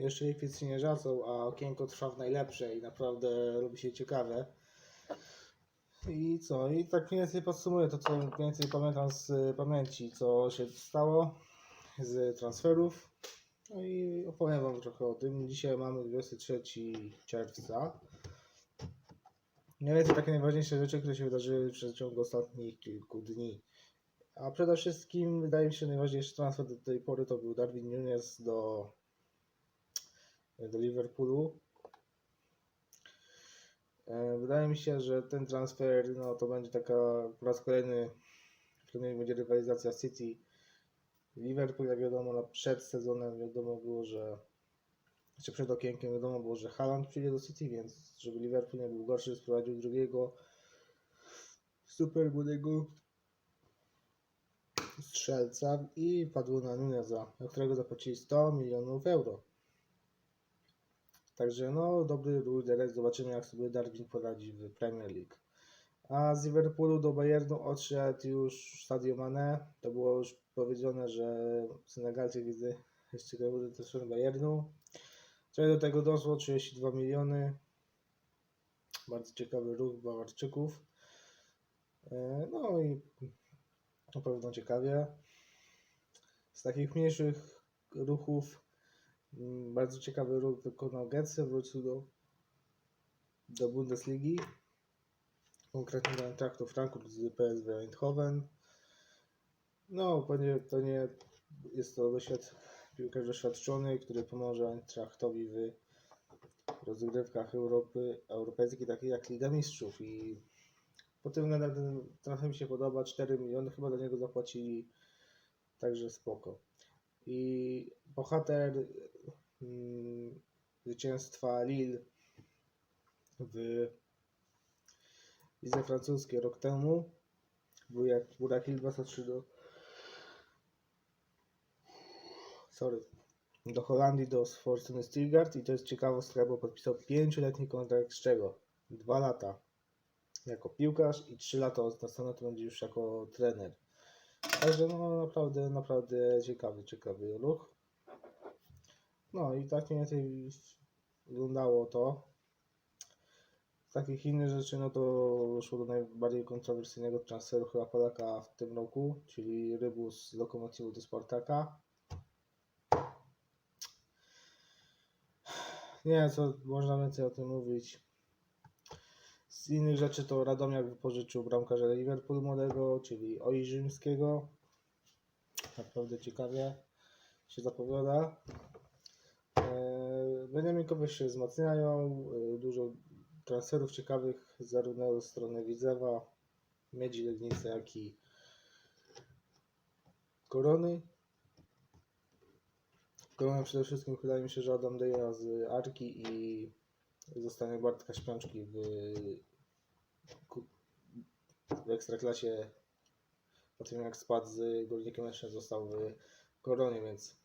Jeszcze lipiec się nie rzacał, a okienko trwa w najlepsze i naprawdę robi się ciekawe. I co? I tak mniej więcej podsumuję to, co mniej więcej pamiętam z y, pamięci, co się stało z transferów. No i opowiem Wam trochę o tym. Dzisiaj mamy 23 czerwca. Mniej więcej takie najważniejsze rzeczy, które się wydarzyły w przeciągu ostatnich kilku dni. A przede wszystkim wydaje mi się najważniejszy transfer do tej pory to był Darwin Nunes do, do Liverpoolu. E, Wydaje mi się, że ten transfer no, to będzie taka po raz kolejny w turnieju będzie rywalizacja City. Liverpool, jak wiadomo, no, przed sezonem wiadomo było, że czy przed okienkiem wiadomo było, że Haaland przyjdzie do City, więc żeby Liverpool nie był gorszy, sprowadził drugiego super młodego strzelca i padło na Nuneza, na którego zapłacili 100 milionów euro. Także no, dobry teraz zobaczymy jak sobie Darwin poradzi w Premier League. A z Liverpoolu do Bayernu odszedł już Sadio Mane. To było już powiedziane, że Senegalczyk widzę jeszcze będzie też od Bayernu. Co do tego doszło 32 miliony. Bardzo ciekawy ruch Bawarczyków. E, No i na pewno ciekawie. Z takich mniejszych ruchów bardzo ciekawy ruch wykonał Getze, wrócił do, do Bundesligi. Konkretnie do Eintrachtu Frankfurt z PSV Eindhoven. No, pewnie to nie jest to doświad, piłkarz doświadczony, który pomoże Eintrachtowi w rozgrywkach Europy, europejskich, takich jak Liga Mistrzów i po tym względem trochę mi się podoba, 4 miliony chyba do niego zapłacili, także spoko. I bohater mm, zwycięstwa Lille w lidze francuskiej rok temu był jak Burak Lille 23 do sorry do Holandii, do Fortuny Stuttgart i to jest ciekawostka, bo podpisał 5-letni kontrakt, z czego 2 lata jako piłkarz i 3 lata od następnego to będzie już jako trener. Także no naprawdę, naprawdę ciekawy, ciekawy ruch. No i tak mniej więcej wyglądało to. Z takich innych rzeczy, no to doszło do najbardziej kontrowersyjnego transferu chyba Polaka w tym roku, czyli Rybus z Lokomotywu do Spartaka. Nie wiem, co można więcej o tym mówić. Z innych rzeczy to Radomiak wypożyczył bramkarza Liverpoolu młodego, czyli Oi Rzymskiego. Naprawdę ciekawie się zapowiada. Beniaminkowie się wzmacniają. e, Dużo transferów ciekawych zarówno ze strony Widzewa, Miedzi Legnicy, jak i Korony. Korona przede wszystkim wydaje mi się, że Adam Deja z Arki i zostanie Bartka Śpiączki w, w Ekstraklasie po tym jak spadł z Górnikiem Lesznem został w Koronie, więc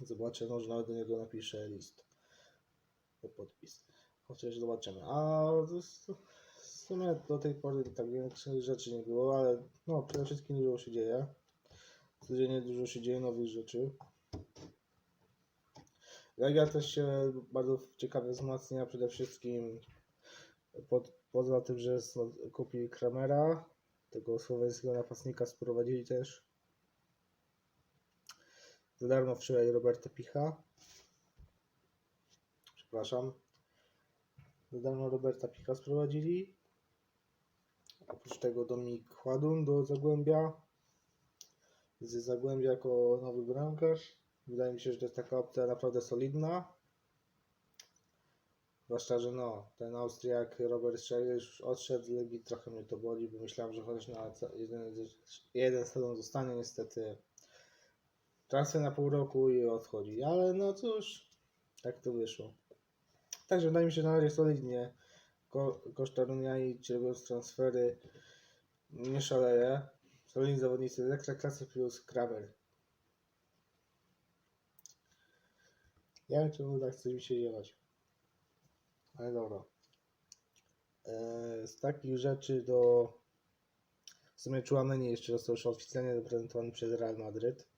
zobaczę, może nawet do niego napiszę list po podpis. Chociaż zobaczymy. A w sumie do tej pory tak większych rzeczy nie było, ale no przede wszystkim dużo się dzieje. Codziennie dużo się dzieje nowych rzeczy. Legia też się bardzo ciekawie wzmacnia, przede wszystkim pod, poza tym, że s- kupili Kramera, tego słoweńskiego napastnika sprowadzili też. Za darmo wczoraj Roberta Picha. Przepraszam. Za darmo Roberta Picha sprowadzili. Oprócz tego Dominik Chładun do Zagłębia. Z Zagłębia jako nowy bramkarz. Wydaje mi się, że to jest taka opcja naprawdę solidna. Zwłaszcza, że no, ten Austriak Robert Scheller już odszedł z Legii, trochę mnie to boli, bo myślałem, że chociaż na jeden, jeden sezon zostanie, niestety transfer na pół roku i odchodzi, ale no cóż, tak to wyszło. Także wydaje mi się, że na razie solidnie Ko Runia i robiąc transfery nie szaleje. Solidni zawodnicy Ekstraklasy plus Kramer. Nie wiem, czemu tak chce mi się jechać. Ale dobra. Eee, z takich rzeczy do... W sumie Chouameni jeszcze został już oficjalnie reprezentowany przez Real Madryt.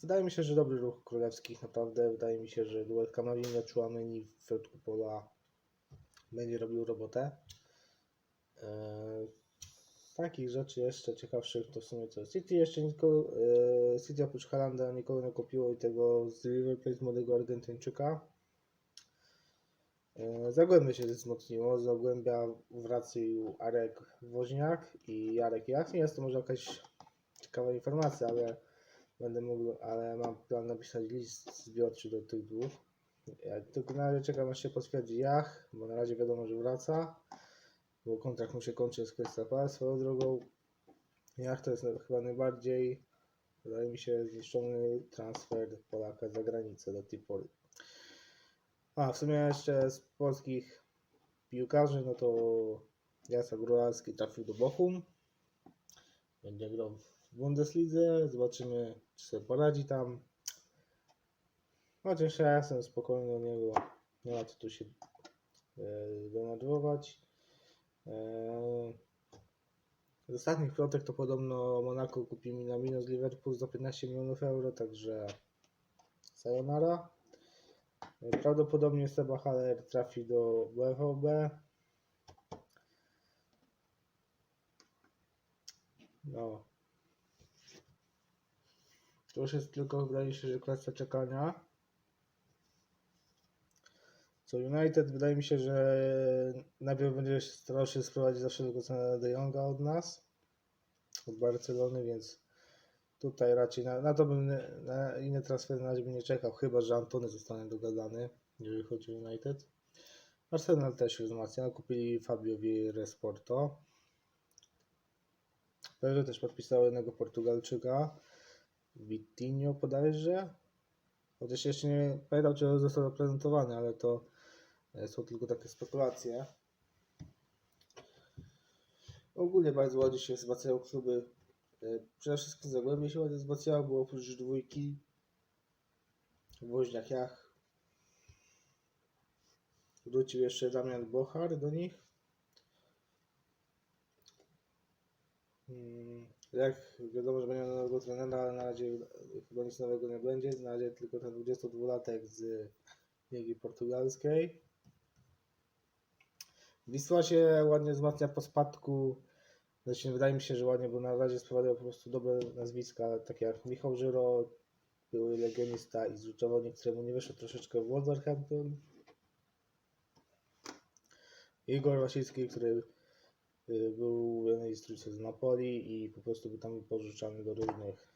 Wydaje mi się, że dobry ruch królewskich, naprawdę. Wydaje mi się, że duet Kamavinga Chouameni w środku pola będzie robił robotę. Z takich rzeczy jeszcze ciekawszych to w sumie co? City jeszcze nikogo, eee, City oprócz Halanda nikogo nie kupiło i tego z River Plate młodego Argentyńczyka. Eee, Zagłębie się wzmocniło, Zagłębia wracił Arek Woźniak i Jarek Jachnie. Jest to może jakaś ciekawa informacja, ale będę mógł, ale mam plan napisać list zbiorczy do tych dwóch. Ja tylko na razie czekam aż się potwierdzi Jach, bo na razie wiadomo, że wraca, bo kontrakt mu się kończy z Crystal Palace. Swoją drogą Jach to jest chyba najbardziej, wydaje mi się, zniszczony transfer Polaka za granicę do tej pory. A, w sumie jeszcze z polskich piłkarzy, no to Jacek Góralski trafił do Bochum. Będzie grał Bundeslidze. Zobaczymy, czy sobie poradzi tam. Chociaż ja jestem spokojny o niego. Nie ma co tu się e, denerwować. E, z ostatnich plotek to podobno Monaco kupi Minamino z Liverpool za 15 milionów euro, także sayonara. Prawdopodobnie Seba Haller trafi do BVB. No. To już jest tylko, wydaje się, że kwestia czekania. Co United, wydaje mi się, że najpierw będzie starał się sprowadzić zawsze tylko cenę De Jonga od nas, od Barcelony, więc tutaj raczej na, na to bym na inne transfery na razie nie czekał, chyba że Antony zostanie dogadany, jeżeli chodzi o United. Arsenal też się wzmacnia, kupili Fabio Vieira z Porto. PSG też podpisał jednego Portugalczyka, Vitinho bodajże. Chociaż jeszcze nie pamiętam, czy został zaprezentowany, ale to e, są tylko takie spekulacje. Ogólnie bardzo ładnie się wzmacniają kluby. E, Przede wszystkim Zagłębie się ładnie wzmacniało, bo oprócz dwójki Woźniak Jach wrócił jeszcze Damian Bochar do nich. Mm, Jak wiadomo, że będzie nowego trenera, ale na razie chyba nic nowego nie będzie. Na razie tylko ten 22-latek z Ligi Portugalskiej. Wisła się ładnie wzmacnia po spadku. Znaczy, wydaje mi się, że ładnie, bo na razie sprowadzają po prostu dobre nazwiska, takie jak Michał Żyro, były legionista i zawodnik, któremu nie wyszło troszeczkę w Wolverhampton. Igor Wasicki, który był w jednej z Napoli i po prostu był tam pożyczany do różnych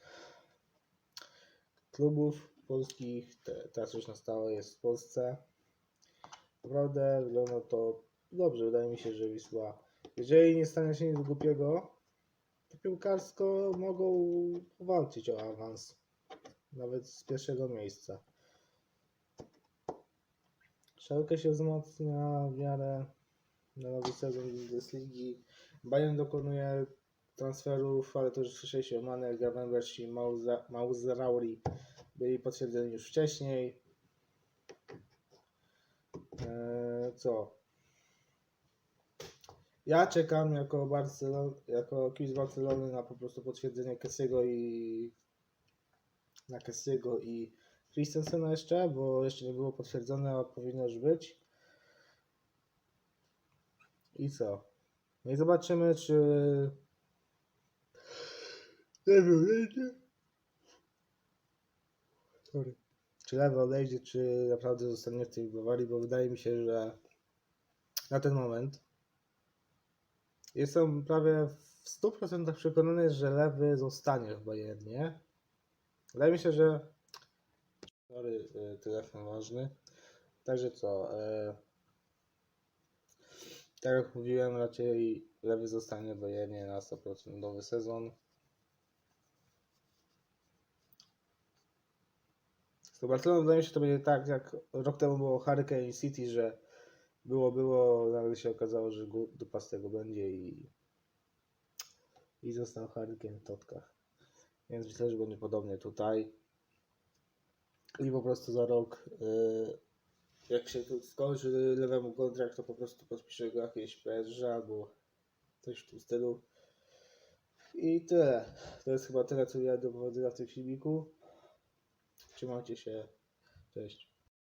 klubów polskich. Te, teraz już na stałe jest w Polsce. Naprawdę wygląda to dobrze. Wydaje mi się, że Wisła, jeżeli nie stanie się nic głupiego, to piłkarsko mogą powalczyć o awans. Nawet z pierwszego miejsca. Szalkę się wzmacnia w miarę na nowy sezon Bundesligi. Bayern dokonuje transferów, ale to już wcześniej Mane, Gravenberch i Mauzerauri byli potwierdzeni już wcześniej. Eee, co? Ja czekam jako Barcelon, jako kibic Barcelony na po prostu potwierdzenie Kessiego i na Kessiego i Christensena jeszcze, bo jeszcze nie było potwierdzone, a powinno już być. I co? No i zobaczymy, czy lewy odejdzie. Sorry. Czy lewy odejdzie, czy naprawdę zostanie w tej Bawarii, bo wydaje mi się, że na ten moment jestem prawie w 100% przekonany, że lewy zostanie w Bayernie. Wydaje mi się, że sorry, y, telefon ważny. Także co? E... Tak jak mówiłem, raczej lewy zostanie w Bayernie na 100% nowy sezon. Z tą Barceloną wydaje mi się, to będzie tak, jak rok temu było Hurricane City, że było, było, nagle się okazało, że dupa z tego będzie i, i został Hurricane w totkach. Więc myślę, że będzie podobnie tutaj. I po prostu za rok, y, jak się tu skończy lewemu kontrakt, to po prostu podpisze go jakieś PSG albo coś w tym stylu. I tyle. To jest chyba tyle, co ja do powiedzenia w tym filmiku. Trzymajcie się. Cześć.